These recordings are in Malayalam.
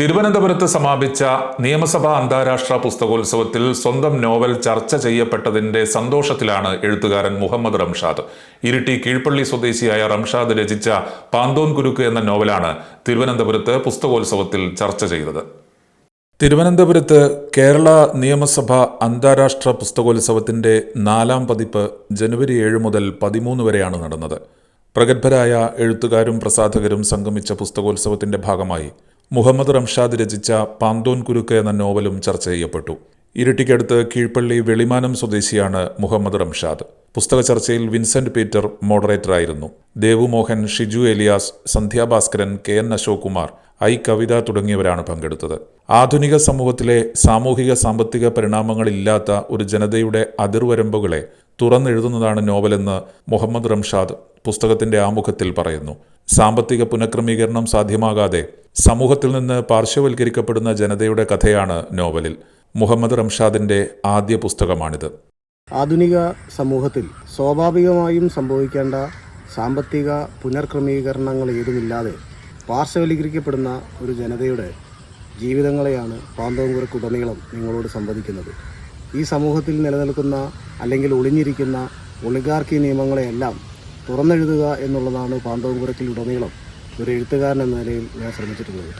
തിരുവനന്തപുരത്ത് സമാപിച്ച നിയമസഭാ അന്താരാഷ്ട്ര പുസ്തകോത്സവത്തിൽ സ്വന്തം നോവൽ ചർച്ച ചെയ്യപ്പെട്ടതിന്റെ സന്തോഷത്തിലാണ് എഴുത്തുകാരൻ മുഹമ്മദ് റംഷാദ്. ഇരിട്ടി കീഴ്പള്ളി സ്വദേശിയായ റംഷാദ് രചിച്ച പാന്തോൻ കുരുക്ക് എന്ന നോവലാണ് തിരുവനന്തപുരത്ത് പുസ്തകോത്സവത്തിൽ ചർച്ച ചെയ്തത്. തിരുവനന്തപുരത്ത് കേരള നിയമസഭ അന്താരാഷ്ട്ര പുസ്തകോത്സവത്തിന്റെ നാലാം പതിപ്പ് ജനുവരി ഏഴ് മുതൽ പതിമൂന്ന് വരെയാണ് നടന്നത്. പ്രഗത്ഭരായ എഴുത്തുകാരും പ്രസാധകരും സംഗമിച്ച പുസ്തകോത്സവത്തിന്റെ ഭാഗമായി മുഹമ്മദ് റംഷാദ് രചിച്ച പാന്തോൻ കുരുക്ക് എന്ന നോവലും ചർച്ച ചെയ്യപ്പെട്ടു. ഇരിട്ടിക്കടുത്ത് കീഴ്പള്ളി വെളിമാനം സ്വദേശിയാണ് മുഹമ്മദ് റംഷാദ്. പുസ്തക ചർച്ചയിൽ Vincent Peter മോഡറേറ്ററായിരുന്നു. Devumohan Shiju Elias Sandhyabhaskaran K N Ashok Kumar I Kavitha തുടങ്ങിയവരാണ് പങ്കെടുത്തത്. ആധുനിക സമൂഹത്തിലെ സാമൂഹിക സാമ്പത്തിക പരിണാമങ്ങളില്ലാത്ത ഒരു ജനതയുടെ അതിർവരമ്പുകളെ തുറന്നെഴുതുന്നതാണ് നോവലെന്ന് മുഹമ്മദ് റംഷാദ് പുസ്തകത്തിന്റെ ആമുഖത്തിൽ പറയുന്നു. സാമ്പത്തിക പുനഃക്രമീകരണം സാധ്യമാകാതെ സമൂഹത്തിൽ നിന്ന് പാർശ്വവൽക്കരിക്കപ്പെടുന്ന ജനതയുടെ കഥയാണ് നോവലിൽ. മുഹമ്മദ് റംഷാദിന്റെ ആദ്യ പുസ്തകമാണിത്. ആധുനിക സമൂഹത്തിൽ സ്വാഭാവികമായും സംഭവിക്കേണ്ട സാമ്പത്തിക പുനർക്രമീകരണങ്ങൾ ഏതുമില്ലാതെ പാർശ്വവൽക്കരിക്കപ്പെടുന്ന ഒരു ജനതയുടെ ജീവിതങ്ങളെയാണ് പാന്തോങ്കുറക്കുടനീളം നിങ്ങളോട് സംവദിക്കുന്നത്. ഈ സമൂഹത്തിൽ നിലനിൽക്കുന്ന അല്ലെങ്കിൽ ഒളിഞ്ഞിരിക്കുന്ന ഒളിഗാർക്കി നിയമങ്ങളെയെല്ലാം തുറന്നെഴുതുക എന്നുള്ളതാണ് പാന്തോങ്കുറക്കിലുടനീളം ഒരു എഴുത്തുകാരൻ എന്ന നിലയിൽ ഞാൻ ശ്രമിച്ചിട്ടുള്ളത്.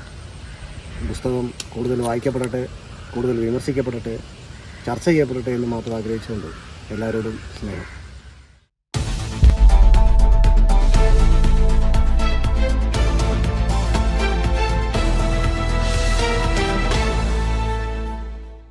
പുസ്തകം കൂടുതൽ വായിക്കപ്പെടട്ടെ കൂടുതൽ വിമർശിക്കപ്പെടട്ടെ ചർച്ച ചെയ്യപ്പെടട്ടെ എന്ന് മാത്രം ആഗ്രഹിച്ചുകൊണ്ട് എല്ലാവരോടും സ്നേഹം.